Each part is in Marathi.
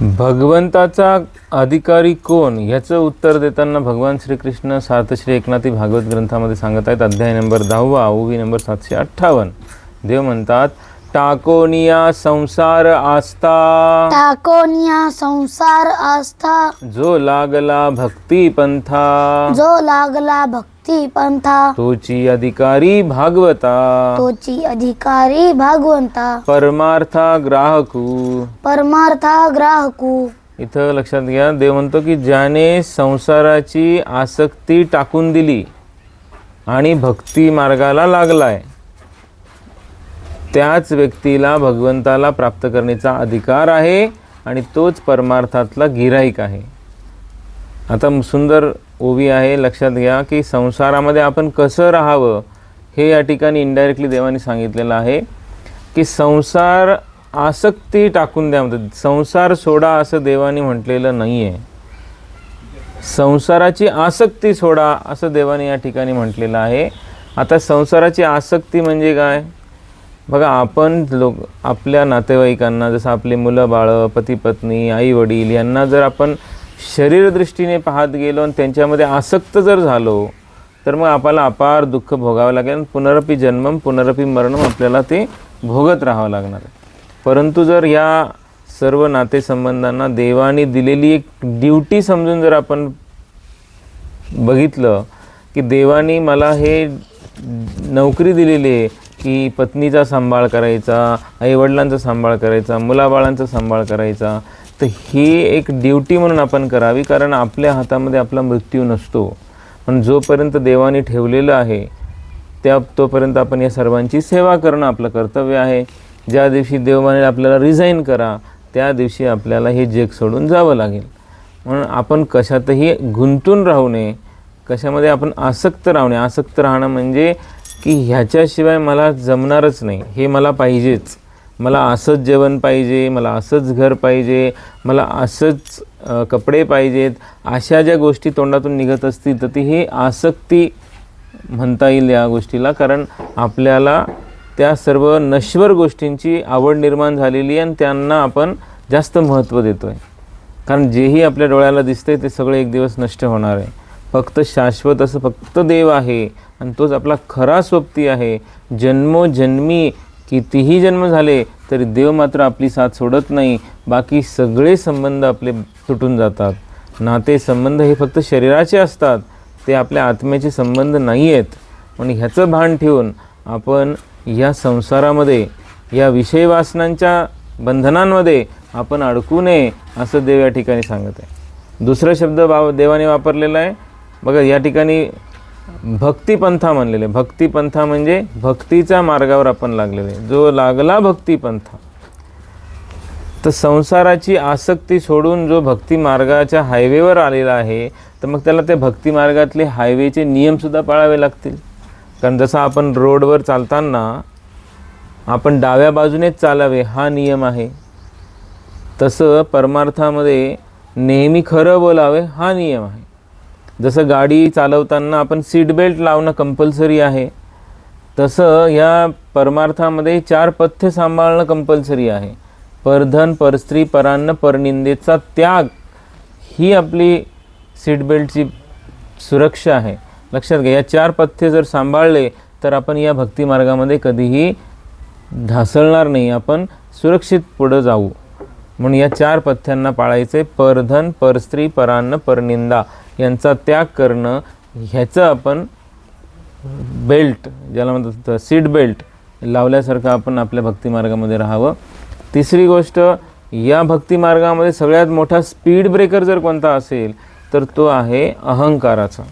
भगवंताचा अधिकारी कोण? ह्याचं उत्तर देताना भगवान श्रीकृष्ण सार्थश्री एकनाथी भागवत ग्रंथामध्ये सांगत आहेत. अध्याय नंबर दहावा ओवी नंबर सातशे अठ्ठावन्न. देव म्हणतात टाकोनिया संसार आस्था. टाकोनिया संसार आस्था. जो लागला भक्ती पंथा जो लागला भक्ती पंथा तोची अधिकारी भागवता. तोची अधिकारी भागवंता. परमार्था ग्राहकू. परमार्था ग्राहकू. इथं लक्षात घ्या देव म्हणतो की ज्याने संसाराची आसक्ती टाकून दिली आणि भक्ती मार्गाला लागलाय त्याच व्यक्तीला भगवंताला प्राप्त करण्याचा अधिकार आहे आणि तोच परमार्थातला गिराईक आहे. आता सुंदर ओवी आहे लक्षात घ्या की संसारामध्ये आपण कसं राहावं हे या ठिकाणी इनडायरेक्टली देवाने सांगितलेलं आहे की संसार आसक्ती टाकून द्या. म्हणतात संसार सोडा असं देवाने म्हटलेलं नाही आहे संसाराची आसक्ती सोडा असं देवाने या ठिकाणी म्हटलेलं आहे. आता संसाराची आसक्ती म्हणजे काय? बघा आपण लोक आपल्या नातेवाईकांना जसं आपले मुलं बाळं पती पत्नी आई वडील यांना जर आपण शरीरदृष्टीने पाहत गेलो आणि त्यांच्यामध्ये आसक्त जर झालो तर मग आपल्याला अपार दुःख भोगावं लागेल आणि पुनरपी जन्मम पुनरपी मरणम आपल्याला ते भोगत राहावं लागणार परंतु जर या सर्व नातेसंबंधांना देवाने दिलेली एक ड्युटी समजून जर आपण बघितलं की देवाने मला हे नोकरी दिलेली आहे की पत्नीचा सांभाळ करायचा आईवडिलांचा सांभाळ करायचा मुलाबाळांचा सांभाळ करायचा तर ही एक ड्युटी म्हणून आपण करावी कारण आपल्या हातामध्ये आपला मृत्यू नसतो. पण जोपर्यंत देवाने ठेवलेलं आहे त्या तोपर्यंत आपण या सर्वांची सेवा करणं आपलं कर्तव्य आहे. ज्या दिवशी देव आपल्याला रिझाईन करा त्या दिवशी आपल्याला हे जग सोडून जावं लागेल. म्हणून आपण कशातही गुंतून राहू नये. कशामध्ये आपण आसक्त राहू नये. आसक्त राहणं म्हणजे की ह्याच्याशिवाय मला जमणारच नाही. हे मला पाहिजेच. मला असंच जेवण पाहिजे मला असंच घर पाहिजे मला असंच कपडे पाहिजेत. अशा ज्या गोष्टी तोंडातून निघत असतील तर ती ही आसक्ती म्हणता येईल या गोष्टीला. कारण आपल्याला त्या सर्व नश्वर गोष्टींची आवड निर्माण झालेली आहे आणि त्यांना आपण जास्त महत्त्व देतो आहे कारण जेही आपल्या डोळ्याला दिसते ते सगळे एक दिवस नष्ट होणार आहे. फक्त शाश्वत असं फक्त देव आहे आणि तोच आपला खरा स्वप्ती आहे. जन्मोजन्मी कितीही जन्म झाले तरी देव मात्र आपली साथ सोडत नाही. बाकी सगळे संबंध आपले तुटून जातात. नाते संबंध हे फक्त शरीराचे असतात. ते आपल्या आत्म्याचे संबंध नाही आहेत म्हणून ह्याचं भान ठेवून आपण या संसारामध्ये या विषय वासनांच्या बंधनांमध्ये आपण अडकू नये असं देव या ठिकाणी सांगत आहे. दुसरा शब्द बाव देवाने वापरलेला आहे बघा या ठिकाणी भक्तिपंथा म्हणलेले. भक्तिपंथा म्हणजे भक्तीच्या मार्गावर आपण लागलेले. जो लागला भक्तिपंथा तर संसाराची आसक्ती सोडून जो भक्ती मार्गाच्या हायवेवर आलेला आहे तर मग त्याला त्या भक्ती मार्गातले हायवेचे नियमसुद्धा पाळावे लागतील. कारण जसं आपण रोडवर चालताना आपण डाव्या बाजूनेच चालावे हा नियम आहे. तसं परमार्थामध्ये नेहमी खरं बोलावे हा नियम आहे. जसं गाडी चालवताना आपण सीट बेल्ट लावणं कंपल्सरी आहे तसं या परमार्थामध्ये चार पथ्य सांभाळणं कंपल्सरी आहे. परधन परस्त्री परान्न परनिंदेचा त्याग ही आपली सीट बेल्टची सुरक्षा आहे. लक्षात घ्या या चार पथ्य जर सांभाळले तर आपण या भक्तिमार्गामध्ये कधीही ढासळणार नाही. आपण सुरक्षित पुढं जाऊ. म्हणून या चार पथ्यांना पाळायचे परधन परस्त्री परान्न परनिंदा. यांचा त्याग करणं ह्याचं आपण बेल्ट ज्याला म्हणतात सीट बेल्ट लावल्यासारखं आपण आपल्या भक्तिमार्गामध्ये राहावं. तिसरी गोष्ट या भक्तिमार्गामध्ये सगळ्यात मोठा स्पीड ब्रेकर जर कोणता असेल तर तो आहे अहंकाराचा.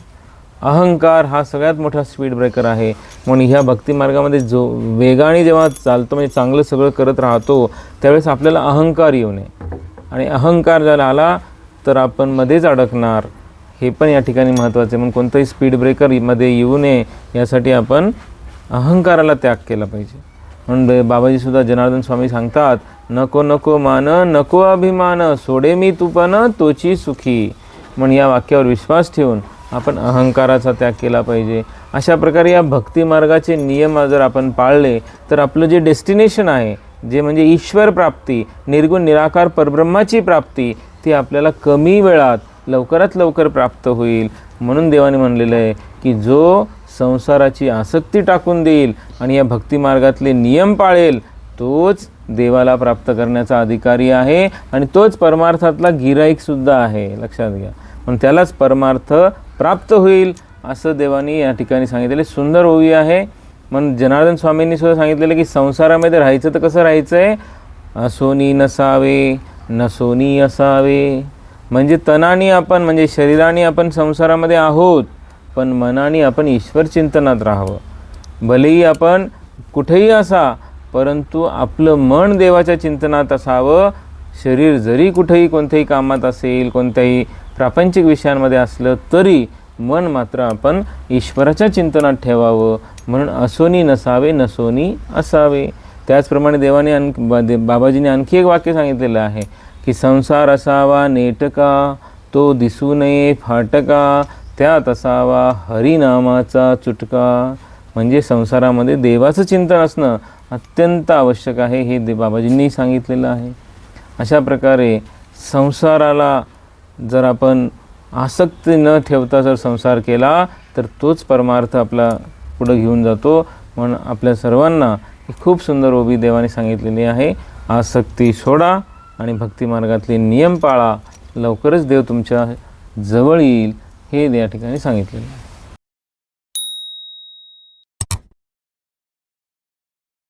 अहंकार हा सगळ्यात मोठा स्पीड ब्रेकर आहे. म्हणून ह्या भक्तिमार्गामध्ये जो वेगाने जेव्हा चालतो म्हणजे चांगलं सगळं करत राहतो त्यावेळेस आपल्याला अहंकार येऊ नये. आणि अहंकार जर आला तर आपण मध्येच अडकणार. हे पण या ठिकाणी महत्त्वाचं आहे. म्हणून कोणतंही स्पीड ब्रेकरमध्ये येऊ नये यासाठी आपण अहंकाराला त्याग केला पाहिजे. म्हणून बाबाजीसुद्धा जनार्दन स्वामी सांगतात नको नको मान नको अभिमान सोडे मी तुपन तोची सुखी. म्हणून या वाक्यावर विश्वास ठेवून आपण अहंकाराचा त्याग केला पाहिजे. अशा प्रकारे या भक्तिमार्गाचे नियम जर आपण पाळले तर आपलं जे डेस्टिनेशन आहे जे म्हणजे ईश्वर प्राप्ती निर्गुण निराकार परब्रह्माची प्राप्ती ती आपल्याला कमी वेळात लवकरात लवकर प्राप्त होईल. म्हणून देवाने म्हणलेलं आहे की जो संसाराची आसक्ती टाकून देईल आणि या भक्तिमार्गातले नियम पाळेल तोच देवाला प्राप्त करण्याचा अधिकारी आहे आणि तोच परमार्थातला गिराईकसुद्धा आहे. लक्षात घ्या. पण त्यालाच परमार्थ प्राप्त होईल असं देवाने या ठिकाणी सांगितलेले सुंदर ओवी आहे. म्हणून जनार्दन स्वामींनी सुद्धा सांगितलेलं की संसारामध्ये राहायचं तर कसं राहायचं आहे असोनी नसावे नसोनी असावे. म्हणजे तनाने आपण म्हणजे शरीराने आपण संसारामध्ये आहोत पण मनाने आपण ईश्वर चिंतनात राहावं. भलेही आपण कुठेही असा परंतु आपलं मन देवाच्या चिंतनात असावं. शरीर जरी कुठेही कोणत्याही कामात असेल कोणत्याही प्रापंचिक विषयांमध्ये असलं तरी मन मात्र आपण ईश्वराच्या चिंतनात ठेवावं. म्हणून असोनी नसावे नसोनी असावे. त्याचप्रमाणे देवाने आण बाबाजीने आणखी एक वाक्य सांगितलेलं आहे. की संसार असावा नेटका तो दिसू नये फाटका त्यात असावा हरिनामाचा चुटका. म्हणजे संसारामध्ये देवाचं चिंतन असणं अत्यंत आवश्यक आहे हे दे बाबाजींनी सांगितलेलं आहे. अशा प्रकारे संसाराला जर आपण आसक्ती न ठेवता जर संसार केला तर तोच परमार्थ आपला पुढं घेऊन जातो. म्हणून आपल्या सर्वांना खूप सुंदर ओबी देवाने सांगितलेली आहे आसक्ती सोडा. आणि भक्तिमार्गातले नियम पाळा. लवकरच देव तुमच्या जवळ येईल हे या ठिकाणी सांगितलेलं आहे.